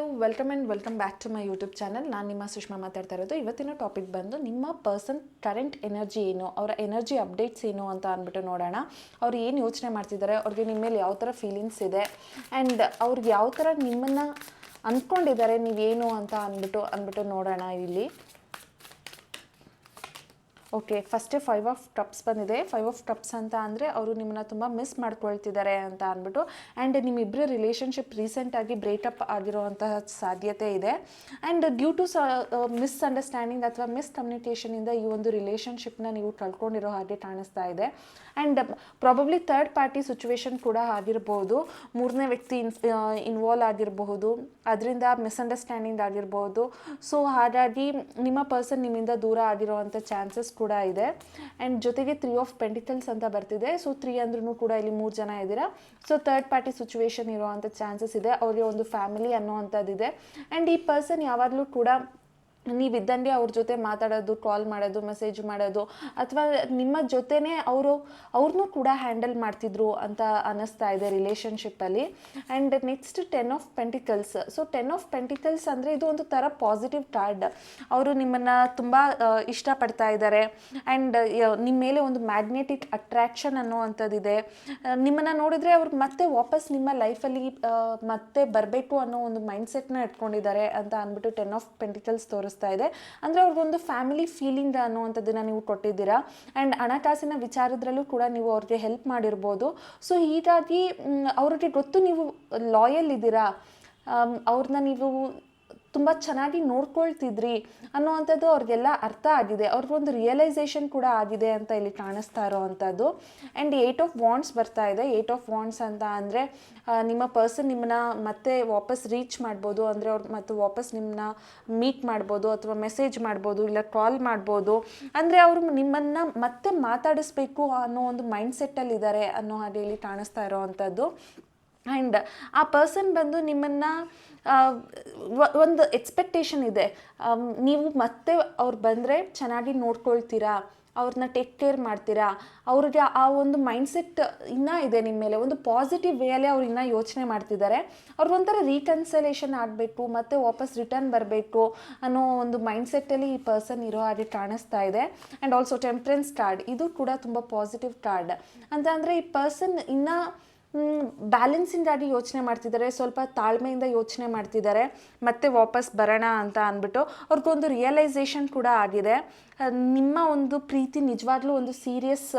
Hello welcome and welcome back to my YouTube channel ನಾನು ನಿಮ್ಮ ಸುಷ್ಮಾ ಮಾತಾಡ್ತಾ ಇರೋದು. ಇವತ್ತಿನ ಟಾಪಿಕ್ ಬಂದು ನಿಮ್ಮ ಪರ್ಸನ್ ಕರೆಂಟ್ ಎನರ್ಜಿ ಏನು, ಅವರ ಎನರ್ಜಿ ಅಪ್ಡೇಟ್ಸ್ ಏನು ಅಂತ ಅಂದ್ಬಿಟ್ಟು ನೋಡೋಣ. ಅವ್ರು ಏನು ಯೋಚನೆ ಮಾಡ್ತಿದ್ದಾರೆ, ಅವ್ರಿಗೆ ನಿಮ್ಮ ಮೇಲೆ ಯಾವ ಥರ ಫೀಲಿಂಗ್ಸ್ ಇದೆ ಆ್ಯಂಡ್ ಅವ್ರಿಗೆ ಯಾವ ಥರ ನಿಮ್ಮನ್ನು ಅಂದ್ಕೊಂಡಿದ್ದಾರೆ ನೀವೇನು ಅಂತ ಅಂದ್ಬಿಟ್ಟು ಅಂದ್ಬಿಟ್ಟು ನೋಡೋಣ ಇಲ್ಲಿ. ಓಕೆ ಫಸ್ಟೇ ಫೈವ್ ಆಫ್ ಟಪ್ಸ್ ಬಂದಿದೆ. ಫೈವ್ ಆಫ್ ಟಪ್ಸ್ ಅಂತ ಅಂದರೆ ಅವರು ನಿಮ್ಮನ್ನ ತುಂಬ ಮಿಸ್ ಮಾಡ್ಕೊಳ್ತಿದ್ದಾರೆ ಅಂತ ಅಂದ್ಬಿಟ್ಟು. ಆ್ಯಂಡ್ ನಿಮ್ಮಿಬ್ಬರ ರಿಲೇಷನ್ಶಿಪ್ ರೀಸೆಂಟಾಗಿ ಬ್ರೇಕಪ್ ಆಗಿರೋವಂತಹ ಸಾಧ್ಯತೆ ಇದೆ. And due to the misunderstanding ಅಥವಾ ಮಿಸ್ ಕಮ್ಯುನಿಕೇಷನಿಂದ ಈ ಒಂದು ರಿಲೇಷನ್ಶಿಪ್ನ ನೀವು ಕಳ್ಕೊಂಡಿರೋ ಹಾಗೆ ಕಾಣಿಸ್ತಾ ಇದೆ. And probably third party situation ಕೂಡ ಆಗಿರ್ಬೋದು. ಮೂರನೇ ವ್ಯಕ್ತಿ ಇನ್ವಾಲ್ವ್ ಆಗಿರಬಹುದು ಅದರಿಂದ ಮಿಸ್ಅಂಡರ್ಸ್ಟ್ಯಾಂಡಿಂಗ್ ಆಗಿರ್ಬೋದು. ಸೊ ಹಾಗಾಗಿ ನಿಮ್ಮ ಪರ್ಸನ್ ನಿಮ್ಮಿಂದ ದೂರ ಆಗಿರೋವಂಥ ಚಾನ್ಸಸ್ ಕೂಡ ಇದೆ. ಆ್ಯಂಡ್ ಜೊತೆಗೆ ತ್ರೀ ಆಫ್ ಪೆಂಟಿಕಲ್ಸ್ ಅಂತ ಬರ್ತಿದೆ. ಸೊ ತ್ರೀ ಅಂದ್ರೂ ಕೂಡ ಇಲ್ಲಿ ಮೂರು ಜನ ಇದ್ದೀರಾ? ಸೊ ಥರ್ಡ್ ಪಾರ್ಟಿ ಸಿಚುವೇಶನ್ ಇರೋವಂಥ ಚಾನ್ಸಸ್ ಇದೆ. ಅವರಿಗೆ ಒಂದು ಫ್ಯಾಮಿಲಿ ಅನ್ನೋವಂಥದ್ದಿದೆ. ಆ್ಯಂಡ್ ಈ ಪರ್ಸನ್ ಯಾವಾಗಲೂ ಕೂಡ ನೀವಿದ್ದಂಗೆ ಅವ್ರ ಜೊತೆ ಮಾತಾಡೋದು ಕಾಲ್ ಮಾಡೋದು ಮೆಸೇಜ್ ಮಾಡೋದು ಅಥವಾ ನಿಮ್ಮ ಜೊತೆನೇ ಅವರು ಅವ್ರನ್ನೂ ಕೂಡ ಹ್ಯಾಂಡಲ್ ಮಾಡ್ತಿದ್ರು ಅಂತ ಅನ್ನಿಸ್ತಾ ಇದೆ ರಿಲೇಷನ್ಶಿಪ್ಪಲ್ಲಿ and next ten of pentacles so ten of pentacles ಅಂದರೆ ಇದು ಒಂದು ಥರ ಪಾಸಿಟಿವ್ ಕಾರ್ಡ್ ಅವರು ನಿಮ್ಮನ್ನು ತುಂಬ ಇಷ್ಟಪಡ್ತಾ ಇದ್ದಾರೆ ಆ್ಯಂಡ್ ನಿಮ್ಮ ಮೇಲೆ ಒಂದು ಮ್ಯಾಗ್ನೆಟಿಕ್ ಅಟ್ರ್ಯಾಕ್ಷನ್ ಅನ್ನೋವಂಥದ್ದಿದೆ. ನಿಮ್ಮನ್ನು ನೋಡಿದ್ರೆ ಅವ್ರು ಮತ್ತೆ ವಾಪಸ್ ನಿಮ್ಮ ಲೈಫಲ್ಲಿ ಮತ್ತೆ ಬರಬೇಕು ಅನ್ನೋ ಒಂದು ಮೈಂಡ್ಸೆಟ್ನ ಇಟ್ಕೊಂಡಿದ್ದಾರೆ ಅಂತ ಅಂದ್ಬಿಟ್ಟು ಟೆನ್ ಆಫ್ ಪೆಂಟಿಕಲ್ಸ್ ತೋರಿಸ್ತಾ ಇದೆ. ಅಂದರೆ ಅವ್ರಿಗೊಂದು ಫ್ಯಾಮಿಲಿ ಫೀಲಿಂಗ್ ಅನ್ನುವಂಥದ್ದನ್ನು ನೀವು ಕೊಟ್ಟಿದ್ದೀರಾ? ಆ್ಯಂಡ್ ಹಣಕಾಸಿನ ವಿಚಾರದ್ರಲ್ಲೂ ಕೂಡ ನೀವು ಅವ್ರಿಗೆ ಹೆಲ್ಪ್ ಮಾಡಿರ್ಬೋದು. ಸೊ ಹೀಗಾಗಿ ಅವ್ರಿಗೆ ಗೊತ್ತು ನೀವು ಲಾಯಲ್ ಇದ್ದೀರಾ? ಅವ್ರನ್ನ ನೀವು ತುಂಬ ಚೆನ್ನಾಗಿ ನೋಡ್ಕೊಳ್ತಿದ್ರಿ ಅನ್ನೋವಂಥದ್ದು ಅವ್ರಿಗೆಲ್ಲ ಅರ್ಥ ಆಗಿದೆ. ಅವ್ರಿಗೊಂದು ರಿಯಲೈಸೇಷನ್ ಕೂಡ ಆಗಿದೆ ಅಂತ ಇಲ್ಲಿ ಕಾಣಿಸ್ತಾ ಇರೋವಂಥದ್ದು ಆ್ಯಂಡ್ ಏಟ್ ಆಫ್ ವಾಂಡ್ಸ್ ಬರ್ತಾ ಇದೆ. ಏಟ್ ಆಫ್ ವಾಂಡ್ಸ್ ಅಂತ ಅಂದರೆ ನಿಮ್ಮ ಪರ್ಸನ್ ನಿಮ್ಮನ್ನ ಮತ್ತೆ ವಾಪಸ್ ರೀಚ್ ಮಾಡ್ಬೋದು. ಅಂದರೆ ಅವ್ರು ಮತ್ತು ವಾಪಸ್ ನಿಮ್ಮನ್ನ ಮೀಟ್ ಮಾಡ್ಬೋದು ಅಥವಾ ಮೆಸೇಜ್ ಮಾಡ್ಬೋದು ಇಲ್ಲ ಕಾಲ್ ಮಾಡ್ಬೋದು. ಅಂದರೆ ಅವರು ನಿಮ್ಮನ್ನು ಮತ್ತೆ ಮಾತಾಡಿಸ್ಬೇಕು ಅನ್ನೋ ಒಂದು ಮೈಂಡ್ಸೆಟ್ಟಲ್ಲಿ ಇದ್ದಾರೆ ಅನ್ನೋ ಹಾಗೆ ಇಲ್ಲಿ ಕಾಣಿಸ್ತಾ ಇರೋವಂಥದ್ದು ಆ್ಯಂಡ್ ಆ ಪರ್ಸನ್ ಬಂದು ನಿಮ್ಮನ್ನು ಒಂದು ಎಕ್ಸ್ಪೆಕ್ಟೇಷನ್ ಇದೆ. ನೀವು ಮತ್ತೆ ಅವ್ರು ಬಂದರೆ ಚೆನ್ನಾಗಿ ನೋಡ್ಕೊಳ್ತೀರಾ ಅವ್ರನ್ನ ಟೇಕ್ ಕೇರ್ ಮಾಡ್ತೀರಾ, ಅವ್ರಿಗೆ ಆ ಒಂದು ಮೈಂಡ್ಸೆಟ್ ಇನ್ನೂ ಇದೆ ನಿಮ್ಮ ಮೇಲೆ. ಒಂದು ಪಾಸಿಟಿವ್ ವೇಯಲ್ಲಿ ಅವ್ರು ಇನ್ನೂ ಯೋಚನೆ ಮಾಡ್ತಿದ್ದಾರೆ. ಅವ್ರಿಗೊಂಥರ ರೀಕನ್ಸಲೇಷನ್ ಆಗಬೇಕು, ಮತ್ತು ವಾಪಸ್ ರಿಟರ್ನ್ ಬರಬೇಕು ಅನ್ನೋ ಒಂದು ಮೈಂಡ್ಸೆಟ್ಟಲ್ಲಿ ಈ ಪರ್ಸನ್ ಇರೋ ಹಾಗೆ ಕಾಣಿಸ್ತಾ ಇದೆ. ಆ್ಯಂಡ್ ಆಲ್ಸೋ ಟೆಂಪ್ರೆನ್ಸ್ ಕಾರ್ಡ್ ಇದು ಕೂಡ ತುಂಬ ಪಾಸಿಟಿವ್ ಕಾರ್ಡ್ ಅಂತ ಅಂದರೆ ಈ ಪರ್ಸನ್ ಇನ್ನೂ ಬ್ಯಾಲೆನ್ಸಿಂಗ್ ಆಗಿ ಯೋಚನೆ ಮಾಡ್ತಿದ್ದಾರೆ, ಸ್ವಲ್ಪ ತಾಳ್ಮೆಯಿಂದ ಯೋಚನೆ ಮಾಡ್ತಿದ್ದಾರೆ, ಮತ್ತೆ ವಾಪಸ್ ಬರೋಣ ಅಂತ ಅಂದ್ಬಿಟ್ಟು ಅವ್ರಿಗೊಂದು ರಿಯಲೈಸೇಷನ್ ಕೂಡ ಆಗಿದೆ. ನಿಮ್ಮ ಒಂದು ಪ್ರೀತಿ, ನಿಜವಾಗ್ಲೂ ಒಂದು ಸೀರಿಯಸ್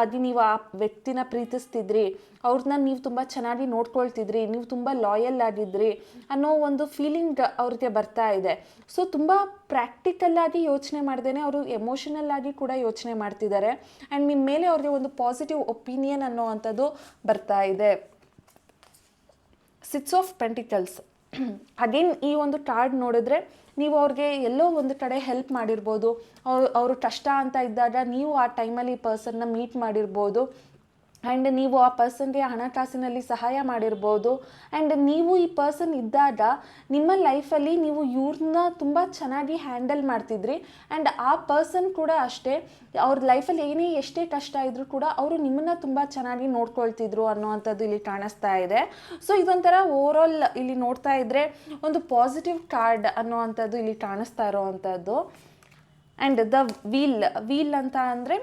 ಆಗಿ ನೀವು ಆ ವ್ಯಕ್ತಿನ ಪ್ರೀತಿಸ್ತಿದ್ರಿ ಅವ್ರನ್ನ ನೀವು ತುಂಬ ಚೆನ್ನಾಗಿ ನೋಡ್ಕೊಳ್ತಿದ್ರಿ, ನೀವು ತುಂಬ ಲಾಯಲ್ ಆಗಿದ್ರಿ ಅನ್ನೋ ಒಂದು ಫೀಲಿಂಗ್ ಅವ್ರಿಗೆ ಬರ್ತಾ ಇದೆ. ಸೊ ತುಂಬ ಪ್ರಾಕ್ಟಿಕಲ್ ಆಗಿ ಯೋಚನೆ ಮಾಡ್ದೇ ಅವರು ಎಮೋಷನಲ್ ಆಗಿ ಕೂಡ ಯೋಚನೆ ಮಾಡ್ತಿದ್ದಾರೆ. ಆ್ಯಂಡ್ ನಿಮ್ಮ ಮೇಲೆ ಅವ್ರಿಗೆ ಒಂದು ಪಾಸಿಟಿವ್ ಒಪಿನಿಯನ್ ಅನ್ನೋವಂಥದ್ದು ಬರ್ತಾ ಇದೆ. ಸಿಟ್ಸ್ ಆಫ್ ಪೆಂಟಿಕಲ್ಸ್ ಅಗೇನ್ ಈ ಒಂದು ಕಾರ್ಡ್ ನೋಡಿದ್ರೆ ನೀವು ಅವ್ರಿಗೆ ಎಲ್ಲೋ ಒಂದು ಕಡೆ ಹೆಲ್ಪ್ ಮಾಡಿರ್ಬೋದು. ಅವ್ರು, ಅವರು ಕಷ್ಟ ಅಂತ ಇದ್ದಾಗ ನೀವು ಆ ಟೈಮಲ್ಲಿ ಈ ಪರ್ಸನ್ನ ಮೀಟ್ ಮಾಡಿರ್ಬೋದು. ಆ್ಯಂಡ್ ನೀವು ಆ ಪರ್ಸನ್ಗೆ ಹಣಕಾಸಿನಲ್ಲಿ ಸಹಾಯ ಮಾಡಿರ್ಬೋದು. ಆ್ಯಂಡ್ ನೀವು ಈ ಪರ್ಸನ್ ಇದ್ದಾಗ ನಿಮ್ಮ ಲೈಫಲ್ಲಿ ನೀವು ಇವ್ರನ್ನ ತುಂಬ ಚೆನ್ನಾಗಿ ಹ್ಯಾಂಡಲ್ ಮಾಡ್ತಿದ್ರಿ. ಆ್ಯಂಡ್ ಆ ಪರ್ಸನ್ ಕೂಡ ಅಷ್ಟೇ, ಅವ್ರ ಲೈಫಲ್ಲಿ ಏನೇ ಎಷ್ಟೇ ಕಷ್ಟ ಇದ್ದರೂ ಕೂಡ ಅವರು ನಿಮ್ಮನ್ನ ತುಂಬ ಚೆನ್ನಾಗಿ ನೋಡ್ಕೊಳ್ತಿದ್ರು ಅನ್ನೋವಂಥದ್ದು ಇಲ್ಲಿ ಕಾಣಿಸ್ತಾ ಇದೆ. ಸೊ ಇದೊಂಥರ ಓವರಾಲ್ ಇಲ್ಲಿ ನೋಡ್ತಾ ಇದ್ರೆ ಒಂದು ಪಾಸಿಟಿವ್ ಕಾರ್ಡ್ ಅನ್ನೋವಂಥದ್ದು ಇಲ್ಲಿ ಕಾಣಿಸ್ತಾ ಇರೋವಂಥದ್ದು. ಆ್ಯಂಡ್ ದ ವೀಲ್ ವೀಲ್ ಅಂತ ಅಂದರೆ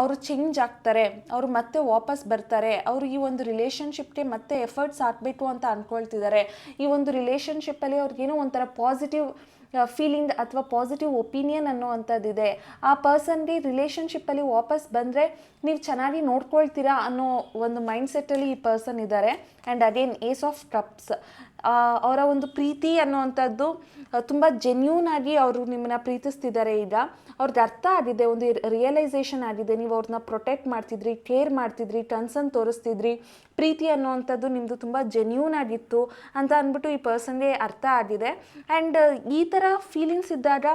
ಅವರು ಚೇಂಜ್ ಆಗ್ತಾರೆ, ಅವರು ಮತ್ತೆ ವಾಪಸ್ ಬರ್ತಾರೆ, ಅವರು ಈ ಒಂದು ರಿಲೇಷನ್ಶಿಪ್ಗೆ ಮತ್ತೆ ಎಫರ್ಟ್ಸ್ ಹಾಕಬೇಕು ಅಂತ ಅಂದ್ಕೊಳ್ತಿದ್ದಾರೆ ಈ ಒಂದು ರಿಲೇಷನ್ಶಿಪ್ಪಲ್ಲಿ ಅವ್ರಿಗೇನೋ ಒಂಥರ ಪಾಸಿಟಿವ್ ಫೀಲಿಂಗ್ ಅಥವಾ ಪಾಸಿಟಿವ್ ಒಪಿನಿಯನ್ ಅನ್ನೋವಂಥದ್ದಿದೆ. ಆ ಪರ್ಸನ್ಗೆ ರಿಲೇಷನ್ಶಿಪ್ಪಲ್ಲಿ ವಾಪಸ್ ಬಂದರೆ ನೀವು ಚೆನ್ನಾಗಿ ನೋಡ್ಕೊಳ್ತೀರಾ ಅನ್ನೋ ಒಂದು ಮೈಂಡ್ಸೆಟ್ಟಲ್ಲಿ ಈ ಪರ್ಸನ್ ಇದ್ದಾರೆ. And again ace of cups ಅವರ ಒಂದು ಪ್ರೀತಿ ಅನ್ನೋವಂಥದ್ದು ತುಂಬ ಜೆನ್ಯೂನ್ ಆಗಿ ಅವರು ನಿಮ್ಮನ್ನ ಪ್ರೀತಿಸ್ತಿದ್ದಾರೆ ಈಗ. ಅವ್ರಿಗೆ ಅರ್ಥ ಆಗಿದೆ, ಒಂದು ರಿಯಲೈಸೇಷನ್ ಆಗಿದೆ. ನೀವು ಅವ್ರನ್ನ ಪ್ರೊಟೆಕ್ಟ್ ಮಾಡ್ತಿದ್ರಿ ಕೇರ್ ಮಾಡ್ತಿದ್ರಿ ಕನ್ಸನ್ ತೋರಿಸ್ತಿದ್ರಿ. ಪ್ರೀತಿ ಅನ್ನೋವಂಥದ್ದು ನಿಮ್ಮದು ತುಂಬ ಜೆನ್ಯೂನ್ ಆಗಿತ್ತು ಅಂತ ಅಂದ್ಬಿಟ್ಟು ಈ ಪರ್ಸನ್ಗೆ ಅರ್ಥ ಆಗಿದೆ. ಆ್ಯಂಡ್ ಈ ಥರ ಫೀಲಿಂಗ್ಸ್ ಇದ್ದಾಗ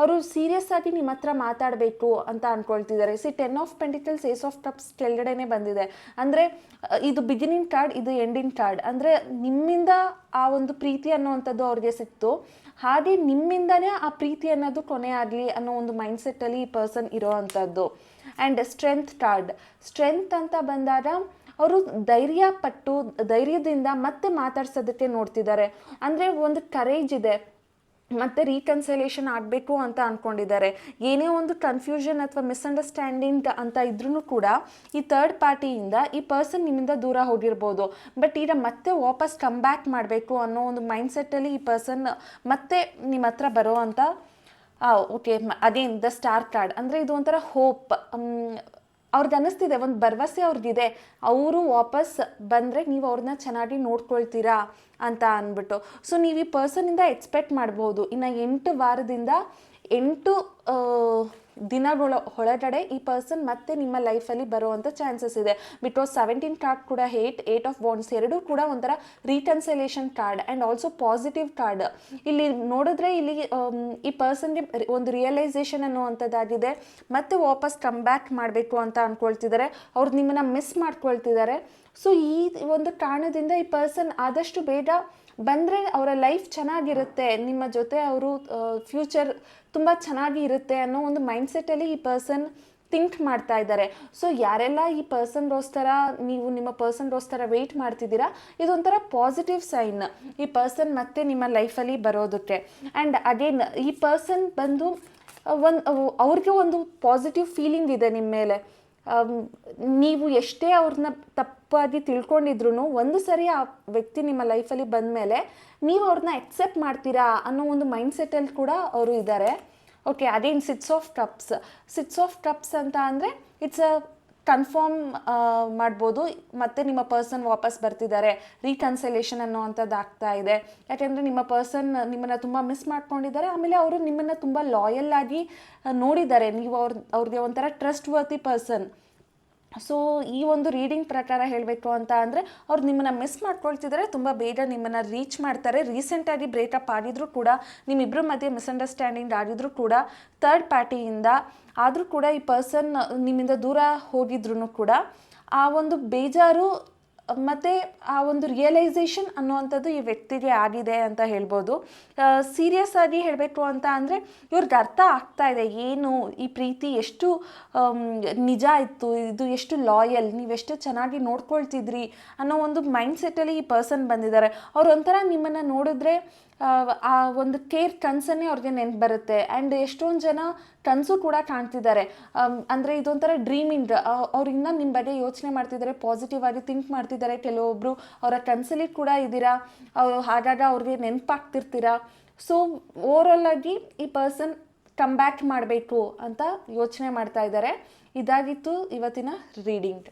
ಅವರು ಸೀರಿಯಸ್ ಆಗಿ ನಿಮ್ಮ ಹತ್ರ ಮಾತಾಡಬೇಕು ಅಂತ ಅಂದ್ಕೊಳ್ತಿದ್ದಾರೆ see ten of pentacles ace of cups ಕೆಳಗಡೆನೆ ಬಂದಿದೆ. ಅಂದರೆ ಇದು ಬಿಗಿನಿಂಗ್ ಕಾರ್ಡ್ ಇದು ಎಂಡಿಂಗ್ ಕಾರ್ಡ್ ಅಂದರೆ, ನಿಮ್ಮಿಂದ ಆ ಒಂದು ಪ್ರೀತಿ ಅನ್ನೋವಂಥದ್ದು ಅವ್ರಿಗೆ ಸಿಕ್ತು. ಹಾಗೆ ನಿಮ್ಮಿಂದನೇ ಆ ಪ್ರೀತಿ ಅನ್ನೋದು ಕೊನೆ ಆಗಲಿ ಅನ್ನೋ ಒಂದು ಮೈಂಡ್ಸೆಟ್ಟಲ್ಲಿ ಈ ಪರ್ಸನ್ ಇರೋ ಅಂಥದ್ದು. ಆ್ಯಂಡ್ ಸ್ಟ್ರೆಂತ್ ಕಾರ್ಡ್ ಸ್ಟ್ರೆಂತ್ ಅಂತ ಬಂದಾಗ ಅವರು ಧೈರ್ಯ ಪಟ್ಟು, ಧೈರ್ಯದಿಂದ ಮತ್ತೆ ಮಾತಾಡ್ಸೋದಕ್ಕೆ ನೋಡ್ತಿದ್ದಾರೆ. ಅಂದರೆ, ಒಂದು ಕರೇಜ್ ಇದೆ. ಮತ್ತೆ ರೀಕನ್ಸಲೇಷನ್ ಆಗಬೇಕು ಅಂತ ಅಂದ್ಕೊಂಡಿದ್ದಾರೆ ಏನೇ ಒಂದು ಕನ್ಫ್ಯೂಷನ್ ಅಥವಾ ಮಿಸ್ಅಂಡರ್ಸ್ಟ್ಯಾಂಡಿಂಗ್ ಅಂತ ಇದ್ರೂ ಕೂಡ ಈ ಥರ್ಡ್ ಪಾರ್ಟಿಯಿಂದ ಈ ಪರ್ಸನ್ ನಿಮ್ಮಿಂದ ದೂರ ಹೋಗಿರ್ಬೋದು. ಬಟ್ ಈಗ ಮತ್ತೆ ವಾಪಸ್ ಕಮ್ ಬ್ಯಾಕ್ ಮಾಡಬೇಕು ಅನ್ನೋ ಒಂದು ಮೈಂಡ್ಸೆಟ್ಟಲ್ಲಿ ಈ ಪರ್ಸನ್ ಮತ್ತೆ ನಿಮ್ಮ ಹತ್ರ ಬರೋ ಅಂತ okay again the star card ಅಂದರೆ ಇದು ಒಂಥರ ಹೋಪ್ ಅವ್ರಿಗೆ ಅನ್ನಿಸ್ತಿದೆ, ಒಂದು ಭರವಸೆ ಅವ್ರದ್ದಿದೆ ಅವರು ವಾಪಸ್ ಬಂದರೆ ನೀವು ಅವ್ರನ್ನ ಚೆನ್ನಾಗಿ ನೋಡ್ಕೊಳ್ತೀರಾ ಅಂತ ಅಂದ್ಬಿಟ್ಟು ಸೊ ನೀವು ಈ ಪರ್ಸನಿಂದ ಎಕ್ಸ್ಪೆಕ್ಟ್ ಮಾಡ್ಬೋದು. ಇನ್ನು ಎಂಟು ವಾರದಿಂದ ಎಂಟು ದಿನಗಳ ಒಳಗಡೆ ಈ ಪರ್ಸನ್ ಮತ್ತೆ ನಿಮ್ಮ ಲೈಫಲ್ಲಿ ಬರುವಂಥ ಚಾನ್ಸಸ್ ಇದೆ. ಬಿಕಾಸ್ ಸೆವೆಂಟೀನ್ ಕಾರ್ಡ್ ಕೂಡ ಏಟ್ ಏಟ್ ಆಫ್ ಬಾಂಡ್ಸ್ ಎರಡೂ ಕೂಡ ಒಂಥರ reconciliation card and also positive card ಇಲ್ಲಿ ನೋಡಿದ್ರೆ ಇಲ್ಲಿ ಆಮ್, ಈ ಪರ್ಸನ್ಗೆ ಒಂದು ರಿಯಲೈಸೇಷನ್ ಅನ್ನುವಂಥದ್ದಾಗಿದೆ. ಮತ್ತೆ ವಾಪಸ್ ಕಮ್ ಬ್ಯಾಕ್ ಮಾಡಬೇಕು ಅಂತ ಅಂದ್ಕೊಳ್ತಿದ್ದಾರೆ ಅವ್ರು ನಿಮ್ಮನ್ನ ಮಿಸ್ ಮಾಡ್ಕೊಳ್ತಿದ್ದಾರೆ. ಸೊ ಈ ಒಂದು ಕಾರಣದಿಂದ ಈ ಪರ್ಸನ್ ಆದಷ್ಟು ಬೇಗ ಬಂದರೆ ಅವರ ಲೈಫ್ ಚೆನ್ನಾಗಿರುತ್ತೆ. ನಿಮ್ಮ ಜೊತೆ ಅವರು ಫ್ಯೂಚರ್ ತುಂಬ ಚೆನ್ನಾಗಿ ಇರುತ್ತೆ ಅನ್ನೋ ಒಂದು ಮೈಂಡ್ಸೆಟ್ಟಲ್ಲಿ ಈ ಪರ್ಸನ್ ಥಿಂಕ್ ಮಾಡ್ತಾ ಇದ್ದಾರೆ. ಸೊ ಯಾರೆಲ್ಲ ಈ ಪರ್ಸನ್ಗೋಸ್ಕರ ನೀವು ನಿಮ್ಮ ಪರ್ಸನ್ಗೋಸ್ಕರ ವೆಯ್ಟ್ ಮಾಡ್ತಿದ್ದೀರಾ, ಇದೊಂಥರ ಪಾಸಿಟಿವ್ ಸೈನ್ ಈ ಪರ್ಸನ್ ಮತ್ತೆ ನಿಮ್ಮ ಲೈಫಲ್ಲಿ ಬರೋದಕ್ಕೆ. ಆ್ಯಂಡ್ ಅಗೇನ್ ಈ ಪರ್ಸನ್ ಬಂದು ಒಂದು ಅವ್ರಿಗೆ ಒಂದು ಪಾಸಿಟಿವ್ ಫೀಲಿಂಗ್ ಇದೆ ನಿಮ್ಮ ಮೇಲೆ. ನೀವು ಎಷ್ಟೇ ಅವ್ರನ್ನ ತಪ್ಪಾಗಿ ತಿಳ್ಕೊಂಡಿದ್ರು ಒಂದು ಸರಿ ಆ ವ್ಯಕ್ತಿ ನಿಮ್ಮ ಲೈಫಲ್ಲಿ ಬಂದಮೇಲೆ ನೀವು ಅವ್ರನ್ನ ಎಕ್ಸೆಪ್ಟ್ ಮಾಡ್ತೀರಾ ಅನ್ನೋ ಒಂದು ಮೈಂಡ್ಸೆಟ್ಟಲ್ಲಿ ಕೂಡ ಅವರು ಇದ್ದಾರೆ. Okay again six of cups six of cups ಅಂತ ಅಂದರೆ ಇಟ್ಸ್ ಅ ಕನ್ಫರ್ಮ್ ಮಾಡ್ಬೋದು. ಮತ್ತೆ ನಿಮ್ಮ ಪರ್ಸನ್ ವಾಪಸ್ ಬರ್ತಿದ್ದಾರೆ. ರೀಕನ್ಸಲೇಷನ್ ಅನ್ನೋವಂಥದ್ದು ಆಗ್ತಾ ಇದೆ. ಯಾಕೆಂದರೆ ನಿಮ್ಮ ಪರ್ಸನ್ ನಿಮ್ಮನ್ನು ತುಂಬ ಮಿಸ್ ಮಾಡ್ಕೊಂಡಿದ್ದಾರೆ. ಆಮೇಲೆ ಅವರು ನಿಮ್ಮನ್ನು ತುಂಬ ಲಾಯಲ್ ಆಗಿ ನೋಡಿದ್ದಾರೆ. ನೀವು ಅವ್ರ ಅವ್ರಿಗೆ ಒಂಥರ ಟ್ರಸ್ಟ್ ವರ್ತಿ ಪರ್ಸನ್ ಸೊ ಈ ಒಂದು ರೀಡಿಂಗ್ ಪ್ರಕಾರ ಹೇಳಬೇಕು ಅಂತ ಅಂದರೆ ಅವ್ರು ನಿಮ್ಮನ್ನು ಮಿಸ್ ಮಾಡ್ಕೊಳ್ತಿದ್ದಾರೆ ತುಂಬ ಬೇಗ ನಿಮ್ಮನ್ನು ರೀಚ್ ಮಾಡ್ತಾರೆ. ರೀಸೆಂಟಾಗಿ ಬ್ರೇಕಪ್ ಆಗಿದ್ರು ಕೂಡ ನಿಮ್ಮಿಬ್ಬರ ಮಧ್ಯೆ ಮಿಸ್ಅಂಡರ್ಸ್ಟ್ಯಾಂಡಿಂಗ್ ಆಗಿದ್ರು ಕೂಡ ಥರ್ಡ್ ಪಾರ್ಟಿಯಿಂದ ಆದರೂ ಕೂಡ ಈ ಪರ್ಸನ್ ನಿಮ್ಮಿಂದ ದೂರ ಹೋಗಿದ್ರು ಕೂಡ, ಆ ಒಂದು ಬೇಜಾರು ಮತ್ತು ಆ ಒಂದು ರಿಯಲೈಸೇಷನ್ ಅನ್ನುವಂಥದ್ದು ಈ ವ್ಯಕ್ತಿಗೆ ಆಗಿದೆ ಅಂತ ಹೇಳ್ಬೋದು. ಸೀರಿಯಸ್ ಆಗಿ ಹೇಳಬೇಕು ಅಂತ ಅಂದರೆ ಇವ್ರಿಗೆ ಅರ್ಥ ಆಗ್ತಾ ಇದೆ, ಏನು ಈ ಪ್ರೀತಿ ಎಷ್ಟು ನಿಜ ಇತ್ತು, ಇದು ಎಷ್ಟು ಲಾಯಲ್ ನೀವೆಷ್ಟು ಚೆನ್ನಾಗಿ ನೋಡ್ಕೊಳ್ತಿದ್ರಿ ಅನ್ನೋ ಒಂದು ಮೈಂಡ್ ಸೆಟ್ಟಲ್ಲಿ ಈ ಪರ್ಸನ್ ಬಂದಿದ್ದಾರೆ. ಅವ್ರು ಒಂಥರ ನಿಮ್ಮನ್ನು ನೋಡಿದ್ರೆ ಆ, ಒಂದು ಕೇರ್ ಕನಸನ್ನೇ ಅವ್ರಿಗೆ ನೆನ್ಪು ಬರುತ್ತೆ. ಆ್ಯಂಡ್ ಎಷ್ಟೊಂದು ಜನ ಕನಸು ಕೂಡ ಕಾಣ್ತಿದ್ದಾರೆ. ಅಂದರೆ ಇದೊಂಥರ ಡ್ರೀಮಿಂಗ್ ಅವ್ರು ಇನ್ನೂ ನಿಮ್ಮ ಬಗ್ಗೆ ಯೋಚನೆ ಮಾಡ್ತಿದ್ದಾರೆ ಪಾಸಿಟಿವ್ ಆಗಿ ಥಿಂಕ್ ಮಾಡ್ತಿದ್ದಾರೆ. ಕೆಲವೊಬ್ಬರು ಅವರ ಕನಸಲ್ಲಿ ಕೂಡ ಇದ್ದೀರಾ? ಅವರು ಹಾಗಾಗ ಅವ್ರಿಗೆ ನೆನಪಾಗ್ತಿರ್ತೀರಾ? ಸೊ ಓವರಾಲ್ ಆಗಿ ಈ ಪರ್ಸನ್ ಕಮ್ ಬ್ಯಾಕ್ ಮಾಡಬೇಕು ಅಂತ ಯೋಚನೆ ಮಾಡ್ತಾ ಇದ್ದಾರೆ. ಇದಾಗಿತ್ತು ಇವತ್ತಿನ ರೀಡಿಂಗ್